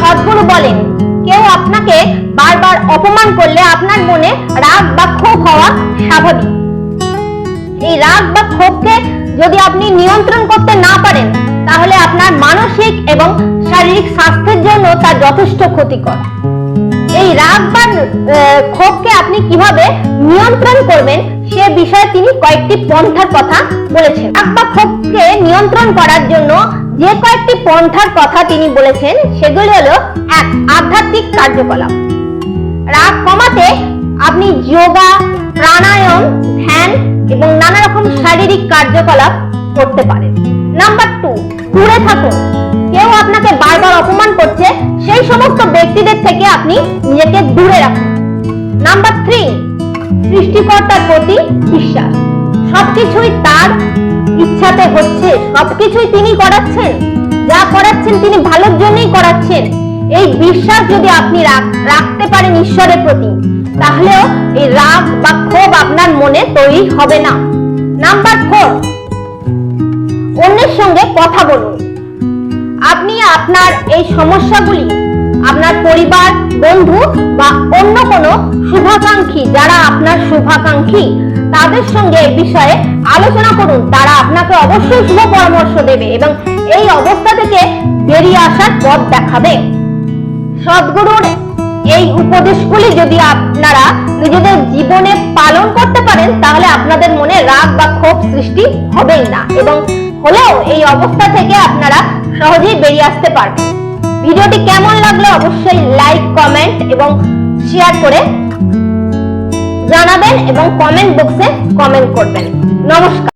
সদ্গুরু বলেন, কেউ আপনাকে বারবার অপমান করলে আপনার মনে রাগ বা ক্ষোভ হওয়া স্বাভাবিক। এই রাগ বা ক্ষোভকে যদি আপনি নিয়ন্ত্রণ করতে না পারেন, তাহলে আপনার মানসিক এবং শারীরিক স্বাস্থ্যের জন্য তা যথেষ্ট ক্ষতিকর। এই রাগ বা ক্ষোভকে আপনি কীভাবে নিয়ন্ত্রণ করবেন, সে বিষয়ে তিনি কয়েকটি পন্থার কথা বলেছেন। রাগ বা ক্ষোভকে নিয়ন্ত্রণ করার জন্য যে কয়েকটি পন্থার কথা তিনি বলেছেন, সেগুলি হলো, এক, আধ্যাত্মিক কার্যকলাপ। রাগ কমাতে আপনি যোগা, প্রাণায়াম, ধ্যান এবং নানা রকম শারীরিক কার্যকলাপ করতে পারেন। নাম্বার টু, দূরে থাকুন। কেউ আপনাকে বারবার অপমান করছে, সেই সমস্ত ব্যক্তিদের থেকে আপনি নিজেকে দূরে রাখুন। নাম্বার থ্রি, সৃষ্টিকর্তার প্রতি বিশ্বাস। সবকিছুই তার ইচ্ছাতে হচ্ছে, সবকিছুই তিনি করাচ্ছেন। যা করাচ্ছেন তিনি ভালোর জন্যই করাচ্ছেন। এই বিশ্বাস যদি আপনি রাখতে পারেন ঈশ্বরের প্রতি, তাহলেও এই রাগ বা ক্ষোভ আপনার মনে তৈরি হবে না। নাম্বার ফোর অন্যের সঙ্গে কথা বলুন। আপনি আপনার এই সমস্যাগুলি, আপনার পরিবার, বন্ধু বা অন্য কোনো শুভাকাঙ্ক্ষী, যারা আপনার শুভাকাঙ্ক্ষী তাদের সঙ্গে এই বিষয়ে আলোচনা করুন। তারা আপনাকে অবশ্যই শুভ পরামর্শ দেবে এবং এই অবস্থা থেকে বেরিয়ে আসার পথ দেখাবে। সদ্গুরুর এই উপদেশগুলি যদি আপনারা নিজেদের জীবনে পালন করতে পারেন, তাহলে আপনাদের মনে রাগ বা ক্ষোভ সৃষ্টি হবেই না এবং হলেও এই অবস্থা থেকে আপনারা সহজেই বেরিয়ে আসতে পারবেন। ভিডিওটি কেমন লাগল অবশ্যই লাইক, কমেন্ট এবং শেয়ার করে জানাবেন এবং কমেন্ট বক্সে কমেন্ট করবেন। নমস্কার।